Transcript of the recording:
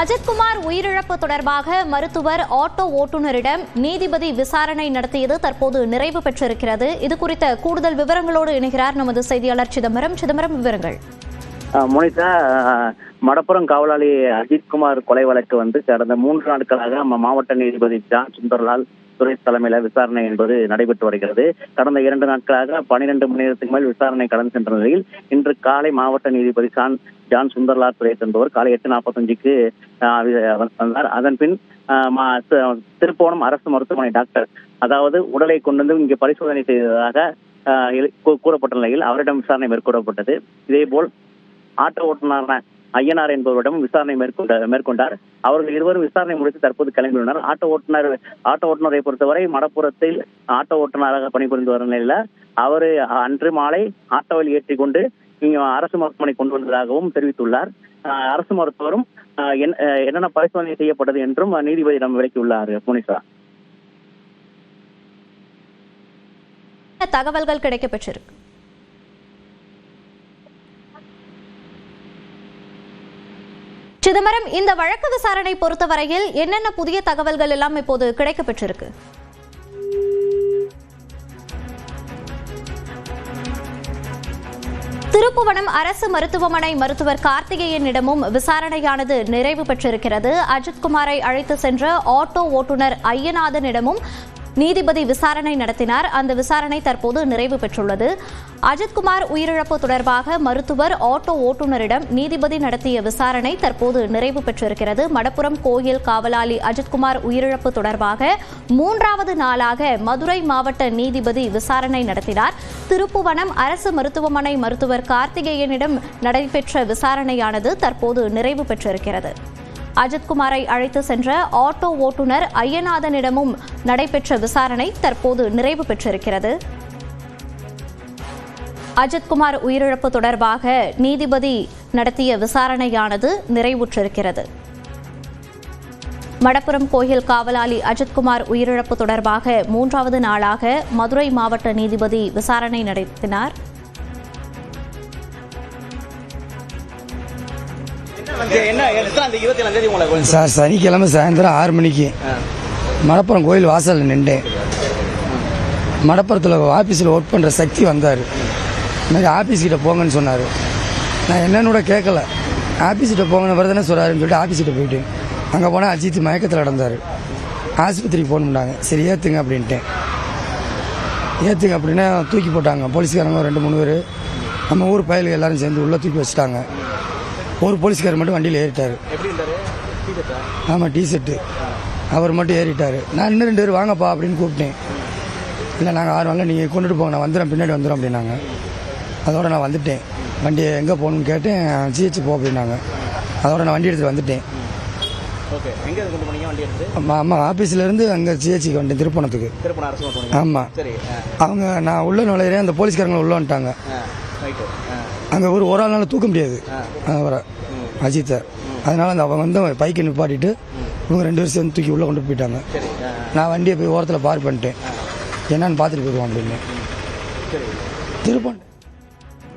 அஜித்குமார் உயிரிழப்பு தொடர்பாக மருத்துவர் ஆட்டோ ஓட்டுநரிடம் நீதிபதி விசாரணை நடத்தியது தற்போது நிறைவு பெற்றிருக்கிறது. இது குறித்த கூடுதல் விவரங்களோடு இணைகிறார் நமது செய்தியாளர் சிதம்பரம். சிதம்பரம் விவரங்கள். முனிதா மடப்புறம் காவலாளி அஜித்குமார் கொலை வழக்கு வந்து கடந்த மூன்று நாட்களாக மாவட்ட நீதிபதி ஜான் சுந்தர்லால் சுரேஷ் தலைமையில விசாரணை என்பது நடைபெற்று வருகிறது. கடந்த இரண்டு நாட்களாக பனிரெண்டு மணி நேரத்துக்கு மேல் விசாரணை கடந்து சென்ற நிலையில் இன்று காலை மாவட்ட நீதிபதி சான் ஜான் சுந்தர்லால் சுரேஷ் என்பவர் காலை எட்டு நாற்பத்தஞ்சுக்கு வந்தார். அதன் பின் திருப்போணம் அரசு மருத்துவமனை டாக்டர். அதாவது உடலை கொண்டு வந்து இங்கே பரிசோதனை செய்ததாக கூறப்பட்ட நிலையில் அவரிடம் விசாரணை மேற்கொள்ளப்பட்டது. இதேபோல் ஆட்டோ ஓட்டுநரான ஐயனார் என்பவரிடம் விசாரணை மேற்கொண்ட மேற்கொண்டார். அவர்கள் இருவரும் விசாரணை முடித்து தற்போது கிளம்பியுள்ளனர் ஆட்டோ ஓட்டுநர் ஆட்டோ ஓட்டுநரை பொறுத்தவரை மடப்புறத்தில் ஆட்டோ ஓட்டுநராக பணிபுரிந்து வரும் நிலையில அவர் அன்று மாலை ஆட்டோவில் ஏற்றி கொண்டு இங்க அரசு மருத்துவமனை கொண்டு வந்ததாகவும் தெரிவித்துள்ளார். அரசு மருத்துவரும் என்ன- என்னென்ன பரிசோதனை செய்யப்பட்டது என்றும் நீதிபதியிடம் விளக்கியுள்ளார். புனிஷா தகவல்கள் தகவல்கள் கிடைக்கப்பெற்றிருக்கு. சிதம்பரம் இந்த வழக்கு விசாரணை பொறுத்தவரையில் என்னென்ன புதிய தகவல்கள் எல்லாம் இப்போது கிடைக்கப்பெற்றிருக்கு? திருப்புவனம் அரசு மருத்துவமனை மருத்துவர் கார்த்திகேயனிடமும் விசாரணையானது நிறைவு பெற்றிருக்கிறது. அஜித்குமாரை அழைத்து சென்ற ஆட்டோ ஓட்டுநர் ஐயநாதனிடமும் நீதிபதி விசாரணை நடத்தினார். அந்த விசாரணை தற்போது நிறைவு பெற்றுள்ளது. அஜித்குமார் உயிரிழப்பு தொடர்பாக மருத்துவர் ஆட்டோ ஓட்டுநரிடம் நீதிபதி நடத்திய விசாரணை தற்போது நிறைவு பெற்றிருக்கிறது. மடப்புரம் கோயில் காவலாளி அஜித்குமார் உயிரிழப்பு தொடர்பாக மூன்றாவது நாளாக மதுரை மாவட்ட நீதிபதி விசாரணை நடத்தினார். திருப்புவனம் அரசு மருத்துவமனை மருத்துவர் கார்த்திகேயனிடம் நடைபெற்ற விசாரணையானது தற்போது நிறைவு பெற்றிருக்கிறது. அஜித்குமாரை அழைத்து சென்ற ஆட்டோ ஓட்டுநர் ஐயநாதனிடமும் நடைபெற்ற விசாரணை தற்போது நிறைவு பெற்றிருக்கிறது. அஜித்குமார் உயிரிழப்பு தொடர்பாக நீதிபதி நடத்திய விசாரணையானது நிறைவுற்றிருக்கிறது. மடப்புரம் கோயில் காவலாளி அஜித்குமார் உயிரிழப்பு தொடர்பாக மூன்றாவது நாளாக மதுரை மாவட்ட நீதிபதி விசாரணை நடத்தினார். சார் சனிக்கிழமை சாயந்தரம் ஆறு மணிக்கு மடப்புறம் கோயில் வாசலில் நின்றேன். மடப்புறத்தில் ஆஃபீஸில் ஒர்க் பண்ணுற சக்தி வந்தார். எனக்கு ஆஃபீஸ் கிட்ட போங்கன்னு சொன்னார். நான் என்னன்னு கூட கேட்கல ஆஃபீஸ்கிட்ட போங்கன்னு வருதுன்னு சொல்கிறாருன்னு சொல்லிட்டு ஆஃபீஸ்கிட்ட போயிட்டேன். அங்கே போனால் அஜித் மயக்கத்தில் நடந்தார். ஆஸ்பத்திரிக்கு ஃபோன் பண்ணாங்க. சரி ஏற்றுங்க அப்படின்ட்டேன். ஏற்றுங்க அப்படின்னா தூக்கி போட்டாங்க. போலீஸ்காரங்க ரெண்டு மூணு பேர். நம்ம ஊர் பயலுக்கு எல்லாரும் சேர்ந்து உள்ளே தூக்கி வச்சுட்டாங்க. ஒரு போலீஸ்காரர் மட்டும் வண்டியில் ஏறிட்டார். ஆமாம் டிஷர்ட்டு அவர் மட்டும் ஏறிட்டார். நான் இன்னும் ரெண்டு பேர் வாங்கப்பா அப்படின்னு கூப்பிட்டேன். இல்லை நாங்கள் ஆறு வாங்க நீங்கள் கொண்டுட்டு போங்க. நான் வந்துடுறேன் பின்னாடி வந்துடும் அப்படின்னாங்க. அதோட நான் வந்துட்டேன். வண்டி எங்கே போகணும்னு கேட்டேன். ஜிஹெச் போ அப்படின்னாங்க. அதோட நான் வண்டி எடுத்துகிட்டு வந்துட்டேன். ஆமாம் ஆமாம் ஆஃபீஸ்லேருந்து அங்கே ஜிஹெச்சுக்கு வந்துட்டேன் திருப்பணத்துக்கு. ஆமாம் அவங்க நான் உள்ள நுழையிறேன் அந்த போலீஸ்காரங்க உள்ள வந்துட்டாங்க. அங்கே ஒரு ஒரு ஆள்னால தூக்க முடியாது. அவரை. அஜித்தை அதனால அந்த அவங்க வந்து பைக்கை நிப்பாட்டிட்டு இவங்க ரெண்டு பேரும் சேர்ந்து தூக்கி உள்ளே கொண்டு போயிட்டாங்க. நான் வண்டியை போய் ஓரத்தில் பார்க் பண்ணிட்டேன். என்னன்னு பார்த்துட்டு போயிடுவோம் அப்படின்னு. சரி. திருப்பம்